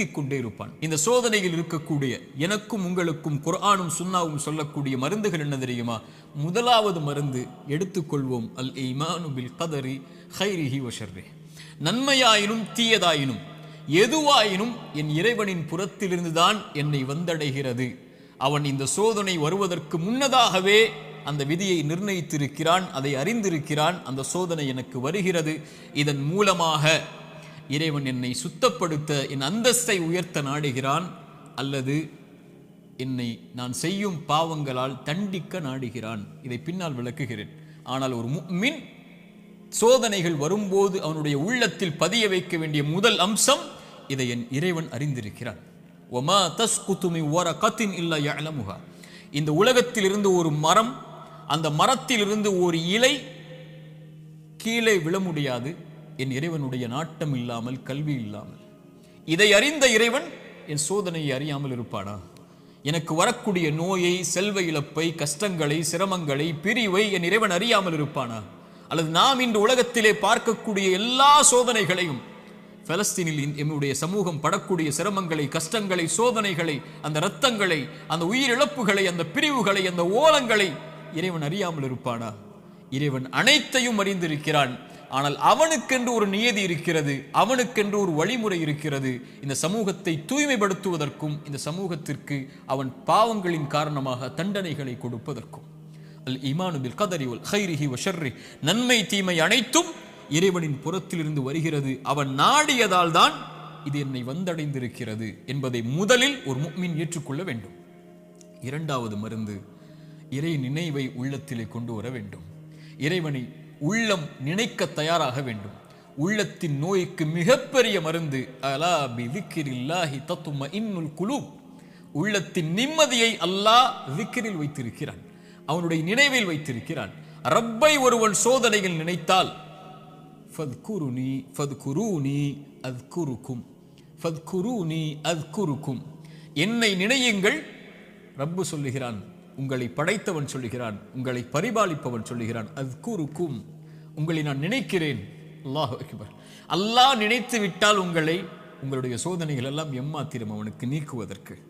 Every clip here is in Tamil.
பெருக்கிக் கொண்டே இருப்பான். இந்த சோதனையில் இருக்கக்கூடிய எனக்கும் உங்களுக்கும் குர்ஆனும் சுன்னாவும் சொல்லக்கூடிய மருந்துகள் என்ன தெரியுமா? முதலாவது மருந்து எடுத்துக்கொள்வோம். அல் ஈமானு பில் கதரி ஹைரிஹி வஷர்ரே நன்மையாயினும் தீயதாயினும் எதுவாயினும் என் இறைவனின் புறத்திலிருந்துதான் என்னை வந்தடைகிறது. அவன் இந்த சோதனை வருவதற்கு முன்னதாகவே அந்த விதியை நிர்ணயித்திருக்கிறான் அதை அறிந்திருக்கிறான். அந்த சோதனை எனக்கு வருகிறது. இதன் மூலமாக இறைவன் என்னை சுத்தப்படுத்த என் அந்தஸ்தை உயர்த்த நாடுகிறான் அல்லது என்னை நான் செய்யும் பாவங்களால் தண்டிக்க நாடுகிறான். இதை பின்னால் விளக்குகிறேன். ஆனால் ஒரு முஃமின் சோதனைகள் வரும்போது அவனுடைய உள்ளத்தில் பதிய வைக்க வேண்டிய முதல் அம்சம் இதை என் இறைவன் அறிந்திருக்கிறான். ஒமா தஸ்குத்து மின் வரகத்தின் இல்லா யஅலமுஹா. இந்த உலகத்தில் இருந்து ஒரு மரம் அந்த மரத்தில் இருந்து ஒரு இலை கீழே விழ முடியாது. என் இறைவனுடைய நாட்டம் இல்லாமல் கல்வி இல்லாமல். இதை அறிந்த இறைவன் என் சோதனையை அறியாமல் இருப்பானா? எனக்கு வரக்கூடிய நோயை செல்வ இழப்பை கஷ்டங்களை சிரமங்களை பிரிவை என் இறைவன் அறியாமல் இருப்பானா? அல்லது நாம் இன்று உலகத்திலே பார்க்கக்கூடிய எல்லா சோதனைகளையும் பலஸ்தீனில் என்னுடைய சமூகம் படக்கூடிய சிரமங்களை கஷ்டங்களை சோதனைகளை அந்த இரத்தங்களை அந்த உயிரிழப்புகளை அந்த பிரிவுகளை அந்த ஓலங்களை இறைவன் அறியாமல் இருப்பானா? இறைவன் அனைத்தையும் அறிந்திருக்கிறான். ஆனால் அவனுக்கென்று ஒரு நியதி இருக்கிறது அவனுக்கென்று ஒரு வழிமுறை இருக்கிறது. இந்த சமூகத்தை தூய்மைப்படுத்துவதற்கும் இந்த சமூகத்திற்கு அவன் பாவங்களின் காரணமாக தண்டனைகளை கொடுப்பதற்கும். அல் இமானுபில் பில் ஹைரிஹி வ நன்மை தீமை அனைத்தும் இறைவனின் புறத்திலிருந்து வருகிறது. அவன் நாடியதால் தான் இது என்னை வந்தடைந்திருக்கிறது என்பதை முதலில் ஒரு முக்மின் ஏற்றுக்கொள்ள வேண்டும். இரண்டாவது மருந்து இறை நினைவை உள்ளத்திலே கொண்டு வர வேண்டும். இறைவனை உள்ளம் நினைக்க தயாராக வேண்டும். உள்ளத்தின் நோய்க்கு மிகப்பெரிய மருந்து அலா பி விக்கிரில்லாஹி தத்தும இன்னுல் குழு உள்ளத்தின் நிம்மதியை அல்லாஹ் விக்கிரில் வைத்திருக்கிறான். அவனுடைய நினைவில் வைத்திருக்கிறான். ரப்பை ஒருவன் சோதனையில் நினைத்தால் ஃபத்குருனி ஃபத்குருனி அத்குருக்கும் ஃபத்குருனி அத்குருக்கும். என்னை நினையுங்கள் ரப்பு சொல்லுகிறான் உங்களை படைத்தவன் சொல்லுகிறான் உங்களை பரிபாலிப்பவன் சொல்லுகிறான். அது கூறுக்கும் உங்களை நான் நினைக்கிறேன். அல்லாஹ் அக்பர். அல்லாஹ் நினைத்து விட்டால் உங்களை உங்களுடைய சோதனைகள் எல்லாம் எம்மாத்திரம் அவனுக்கு நீக்குவதற்கு.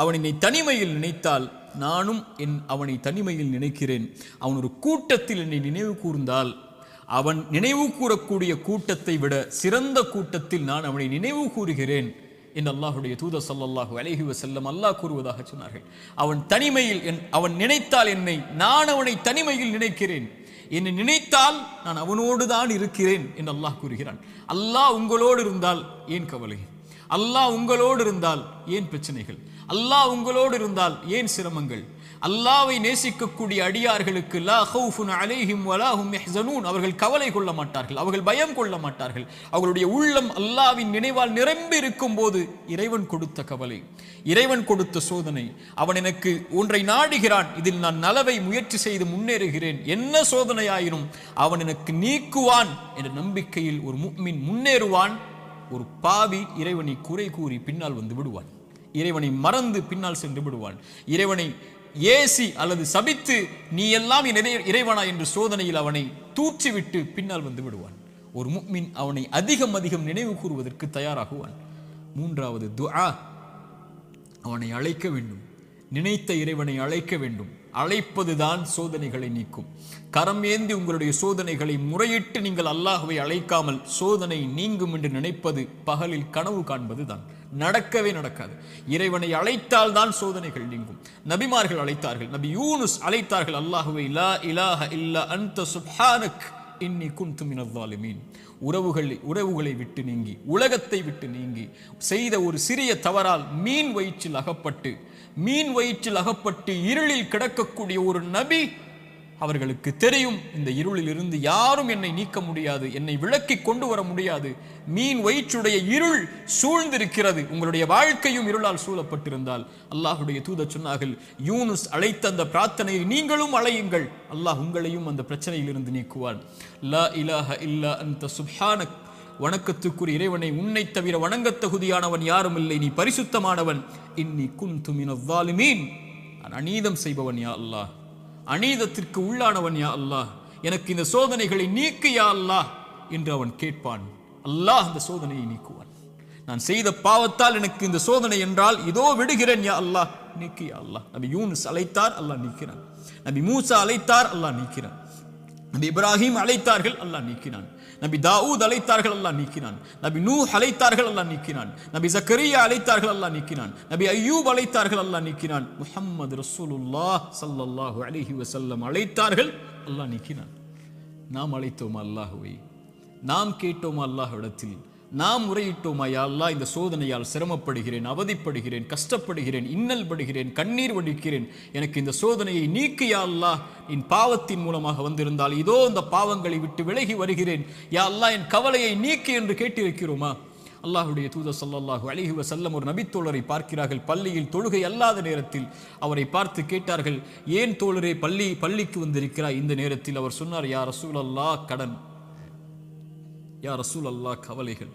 அவன் என்னை தனிமையில் நினைத்தால் நானும் என் அவனை தனிமையில் நினைக்கிறேன். அவன் ஒரு கூட்டத்தில் என்னை நினைவு கூர்ந்தால் அவன் நினைவு கூறக்கூடிய கூட்டத்தை விட சிறந்த கூட்டத்தில் நான் அவனை நினைவு கூறுகிறேன் என் அல்லாஹுடைய தூத ஸல்லல்லாஹு அலைஹி செல்லம் அல்லாஹ் கூறுவதாக சொன்னார்கள். அவன் தனிமையில் என் அவன் நினைத்தால் என்னை நான் அவனை தனிமையில் நினைக்கிறேன். என்னை நினைத்தால் நான் அவனோடு தான் இருக்கிறேன் என்று அல்லாஹ் கூறுகிறான். அல்லாஹ் உங்களோடு இருந்தால் ஏன் கவலை? அல்லாஹ் உங்களோடு இருந்தால் ஏன் பிரச்சனைகள்? அல்லாஹ் உங்களோடு இருந்தால் ஏன் சிரமங்கள்? அல்லாவை நேசிக்கக்கூடிய அடியார்களுக்கு லா ஹவுஃபுன் அலைஹிம் வலாஹும் ஹும் அவர்கள் கவலை கொள்ள மாட்டார்கள் அவர்கள் பயம் கொள்ள மாட்டார்கள். அவர்களுடைய உள்ளம் அல்லாவின் நினைவால் நிரம்பி இருக்கும் போது இறைவன் கொடுத்த கவலை இறைவன் கொடுத்த சோதனை. அவன் எனக்கு ஒன்றை நாடுகிறான் இதில் நான் நலவை முயற்சி செய்து முன்னேறுகிறேன். என்ன சோதனையாயினும் அவன் எனக்கு நீக்குவான் என்ற நம்பிக்கையில் ஒரு முக்மின் முன்னேறுவான் ஒரு பாவி இறைவனை குறை கூறி பின்னால் வந்து விடுவான். இறைவனை மறந்து பின்னால் சென்று விடுவான். இறைவனை ஏசி அல்லது சபித்து நீ எல்லாம் இறை- இறைவனா என்று சோதனையில் அவனை தூற்றிவிட்டு பின்னால் வந்து விடுவான். ஒரு முக்மின் அவனை அதிகம் அதிகம் நினைவு கூறுவதற்கு தயாராகுவான். மூன்றாவது துஆ அவனை அழைக்க வேண்டும். நினைத்த இறைவனை அழைக்க வேண்டும். அழைப்பதுதான் சோதனைகளை நீக்கும். கரம் ஏந்தி உங்களுடைய சோதனைகளை முறையிட்டு நீங்கள் அல்லாஹுவை அழைக்காமல் சோதனை நீங்கும் என்று நினைப்பது பகலில் கனவு காண்பதுதான். நடக்கவே நடக்காது. இறைவனை அழைத்தால் தான் சோதனைகள் நீங்கும். நபிமார்கள் அழைத்தார்கள் நபி யூனுஸ் அழைத்தார்கள் அல்லாஹுவை லா இலாஹ இல்லா அந்த சுப்ஹானக் இன்னி குந்து மினவாலுமீன் உறவுகளை உறவுகளை விட்டு நீங்கி உலகத்தை விட்டு நீங்கி செய்த ஒரு சிறிய தவறால் மீன் வயிற்றில் அகப்பட்டு மீன் வயிற்றில் அகப்பட்டு இருளில் கிடக்கக்கூடிய ஒரு நபி அவர்களுக்கு தெரியும் இந்த இருளில் இருந்து யாரும் என்னை நீக்க முடியாது என்னை விளக்கி கொண்டு வர முடியாது. மீன் வயிற்றுடைய இருள் சூழ்ந்திருக்கிறது. உங்களுடைய வாழ்க்கையும் இருளால் சூழப்பட்டிருந்தால். அல்லாஹுடைய தூத சொன்னார்கள் யூனுஸ் அழைத்த அந்த பிரார்த்தனையை நீங்களும் அழையுங்கள். அல்லாஹ் உங்களையும் அந்த பிரச்சனையிலிருந்து நீக்குவான். லா இலாஹ இல்லா அந்த சுப்ஹானக். வணக்கத்துக்குரிய இறைவனை உன்னை தவிர வணங்கத் தகுதியானவன் யாரும் இல்லை. நீ பரிசுத்தமானவன். இன்னி குன் துமின் அவ்வாலுமீன் நான் அநீதம் செய்பவன் யா அல்லாஹ். அநீதத்திற்கு உள்ளானவன் யா அல்லாஹ். எனக்கு இந்த சோதனைகளை நீக்கு யா அல்லாஹ் என்று அவன் கேட்பான். அல்லாஹ் அந்த சோதனையை நீக்குவான். நான் செய்த பாவத்தால் எனக்கு இந்த சோதனை என்றால் இதோ விடுகிறேன் யா அல்லாஹ். நீக்கு யா அல்லாஹ். நபி யூனுஸ் அழைத்தார் அல்லாஹ் நீக்கிறான். நபி மூசா அழைத்தார் அல்லாஹ் நீக்கிறான். நபி இப்ராஹிம் அழைத்தார்கள் அல்லாஹ் நீக்கினான். நபி தாவூத் அழைத்தார்கள் அல்லாஹ் நீக்கினான். நபி நூ அழைத்தார்கள் அல்லாஹ் நீக்கினான். நபி ஜக்கரியா அழைத்தார்கள் அல்லாஹ் நீக்கினான். நபி ஐயூப் அழைத்தார்கள் அல்லாஹ் நீக்கினான். முஹம்மது ரசூலுல்லாஹ் ஸல்லல்லாஹு அலிஹி வசல்லம் அழைத்தார்கள் அல்லாஹ் நீக்கினான். நாம் அழைத்தோம் அல்லாஹுவை? நாம் கேட்டோமா அல்லாஹ்விடத்தில்? நாம் முறையிட்டோமா யா அல்லாஹ் இந்த சோதனையால் சிரமப்படுகிறேன் அவதிப்படுகிறேன் கஷ்டப்படுகிறேன் இன்னல் படுகிறேன் கண்ணீர் வடிக்கிறேன். எனக்கு இந்த சோதனையை நீக்கியா யா என் பாவத்தின் மூலமாக வந்திருந்தால் இதோ இந்த பாவங்களை விட்டு விலகி வருகிறேன். யா அல்லா என் கவலையை நீக்கு என்று கேட்டிருக்கிறோமா? அல்லாஹுடைய தூத சல்லாஹு அலைஹி வஸல்லம் ஒரு நபித்தோழரை பார்க்கிறார்கள். பள்ளியில் தொழுகை அல்லாத நேரத்தில் அவரை பார்த்து கேட்டார்கள் ஏன் தோழரே பள்ளி பள்ளிக்கு வந்திருக்கிறாய்? இந்த நேரத்தில் அவர் சொன்னார் யார் ரசூல் கடன். யா ரசூல் அல்லாஹ் கவலைகள்.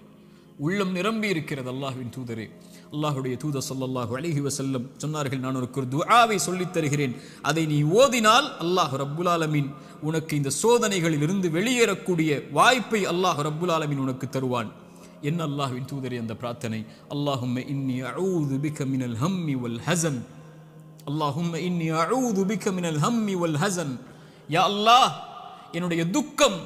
உள்ளம் நிரம்பி இருக்கிறது அல்லாஹ்வின் தூதரே. அல்லாஹுடைய தூத சொல்லல்லாஹு அழகி வசல்லம் சொன்னார்கள் நான் உனக்கு ஒரு துஆவை சொல்லித் தருகிறேன். அதை நீ ஓதினால் அல்லாஹ் ரப்புல் ஆலமீன் உனக்கு இந்த சோதனைகளில் இருந்து வெளியேறக்கூடிய வாய்ப்பை அல்லாஹ் ரப்புல் ஆலமீன் உனக்கு தருவான். என்ன அல்லாஹ்வின் தூதரே அந்த பிரார்த்தனை? அல்லாஹும் இன்னி அழூது பிக மினல் ஹம்மி வல் ஹசன் அல்லாஹும் இன்னி அழூது பிக மினல் ஹம்மி வல் ஹஸன். யா அல்லாஹ் என்னுடைய துக்கம்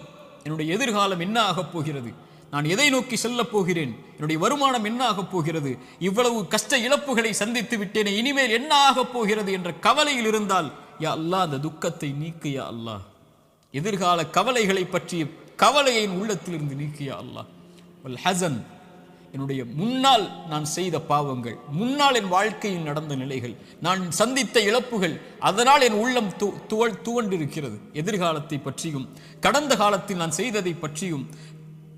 என்னுடைய எதிர்காலம் என்ன ஆகப் போகிறது? நான் எதை நோக்கி செல்லப் போகிறேன்? என்னுடைய வருமானம் என்ன ஆகப் போகிறது? இவ்வளவு கஷ்ட இழப்புகளை சந்தித்து விட்டேனே இனிமேல் என்ன ஆகப் போகிறது என்ற கவலையில் இருந்தால் யா அல்லா அந்த துக்கத்தை நீக்கு யா அல்லாஹ்? எதிர்கால கவலைகளை பற்றிய கவலையின் உள்ளத்திலிருந்து நீக்கியா அல்லாஹ்? ஹசன் என்னுடைய முன்னால் நான் செய்த பாவங்கள் முன்னால் என் வாழ்க்கையில் நடந்த நிலைகள் நான் சந்தித்த இழப்புகள் அதனால் என் உள்ளம் து துவ துவண்டிருக்கிறது. எதிர்காலத்தை பற்றியும் கடந்த காலத்தில் நான் செய்ததை பற்றியும்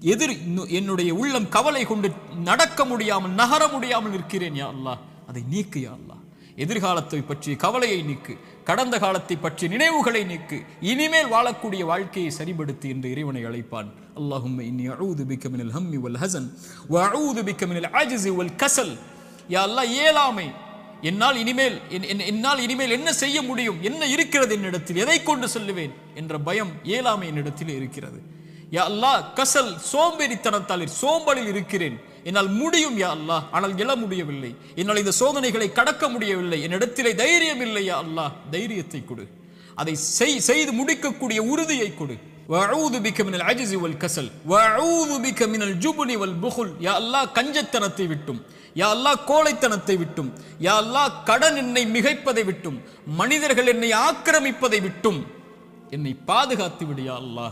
எதிர் என்னுடைய உள்ளம் கவலை கொண்டு நடக்க முடியாமல் நகர முடியாமல் இருக்கிறேன் யா அல்லா அதை நீக்கு யா அல்லா எதிர்காலத்தை பற்றிய கவலையை நீக்கு கடந்த காலத்தை பற்றிய நினைவுகளை நீக்கு இனிமேல் வாழக்கூடிய வாழ்க்கையை சரிபடுத்து என்று இறைவனை அழைப்பான். அல்லாஹும் இன்னி அழுது பிக்க மினல் ஹம்மி வல் ஹஸன் அழுது பிக்க மினல் அஜ்ஸி வல் கசல். யா அல்லா இயலாமை என்னால் இனிமேல் என்- என்னால் இனிமேல் என்ன செய்ய முடியும்? என்ன இருக்கிறது என்னிடத்தில்? எதை கொண்டு செல்லுவேன்? என்ற பயம் இயலாமை என்னிடத்தில் இருக்கிறது. யா அல்லாஹ் கசல் சோம்பேறித்தனத்தால் சோம்பலில் இருக்கிறேன். என்னால் முடியும் யா அல்லாஹ். ஆனால் எழ முடியவில்லை. என்னால் இந்த சோதனைகளை கடக்க முடியவில்லை. என்னிடத்திலே தைரியம் இல்லை யா அல்லாஹ். தைரியத்தை கொடு. அதை செய்து முடிக்கக்கூடிய உறுதியை கொடு. வஅஊது பிக மினல் அஜிஸி வல் கசல். வஅஊது பிக மினல் ஜுபுனி வல் புகுல். யா அல்லாஹ் கஞ்சத்தனத்தை விட்டும். யா அல்லா கோழைத்தனத்தை விட்டும். யா அல்லாஹ் கடன் என்னை மிகைப்பதை விட்டும். மனிதர்கள் என்னை ஆக்கிரமிப்பதை விட்டும். என்னை பாதுகாத்து விடு யா அல்லாஹ்.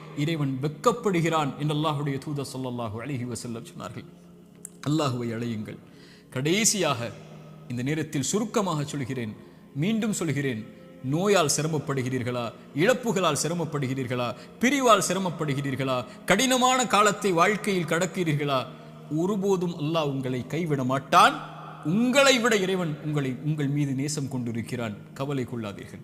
இறைவன் வெட்கப்படுகிறான் என்று அல்லாஹுடைய தூத சொல்லல்லாஹு அழகி வசல்லம் சொன்னார்கள். அல்லாஹுவை அழையுங்கள். கடைசியாக இந்த நேரத்தில் சுருக்கமாக சொல்கிறேன். மீண்டும் சொல்கிறேன். நோயால் சிரமப்படுகிறீர்களா? இழப்புகளால் சிரமப்படுகிறீர்களா? பிரிவால் சிரமப்படுகிறீர்களா? கடினமான காலத்தை வாழ்க்கையில் கடக்கிறீர்களா? ஒருபோதும் அல்லாஹ் உங்களை கைவிட மாட்டான். உங்களை விட இறைவன் உங்களை உங்கள் மீது நேசம் கொண்டிருக்கிறான். கவலை கொள்ளாதீர்கள்.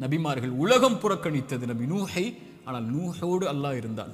நபிமார்கள் உலகம் புறக்கணித்தது நபி நூஹை. ஆனால் நூஹோடு அல்லாஹ் இருந்தான்.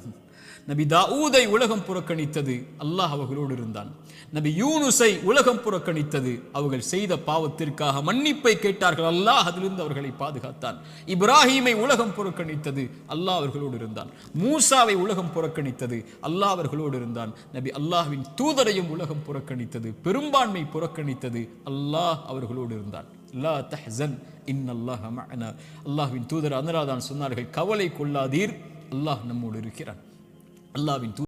நபி தாவூதை உலகம் புறக்கணித்தது அல்லாஹ் அவர்களோடு இருந்தான். நபி யூனுஸை உலகம் புறக்கணித்தது அவர்கள் செய்த பாவத்திற்காக மன்னிப்பை கேட்டார்கள். அல்லாஹ் அதிலிருந்து அவர்களை பாதுகாத்தான். இப்ராஹீமை உலகம் புறக்கணித்தது அல்லாஹ் அவர்களோடு இருந்தான். மூசாவை உலகம் புறக்கணித்தது அல்லாஹ் அவர்களோடு இருந்தான். நபி அல்லாஹ்வின் தூதரையும் உலகம் புறக்கணித்தது. பெரும்பான்மை புறக்கணித்தது அல்லாஹ் அவர்களோடு இருந்தான். லா தஹ்சன் இன்னல்லாஹ மஅனா. அல்லாஹ்வின் தூதர் அனுராதான் சொன்னார்கள் கவலை கொள்ளாதீர் அல்லாஹ் நம்மோடு இருக்கிறான். அல்லாவின் தூ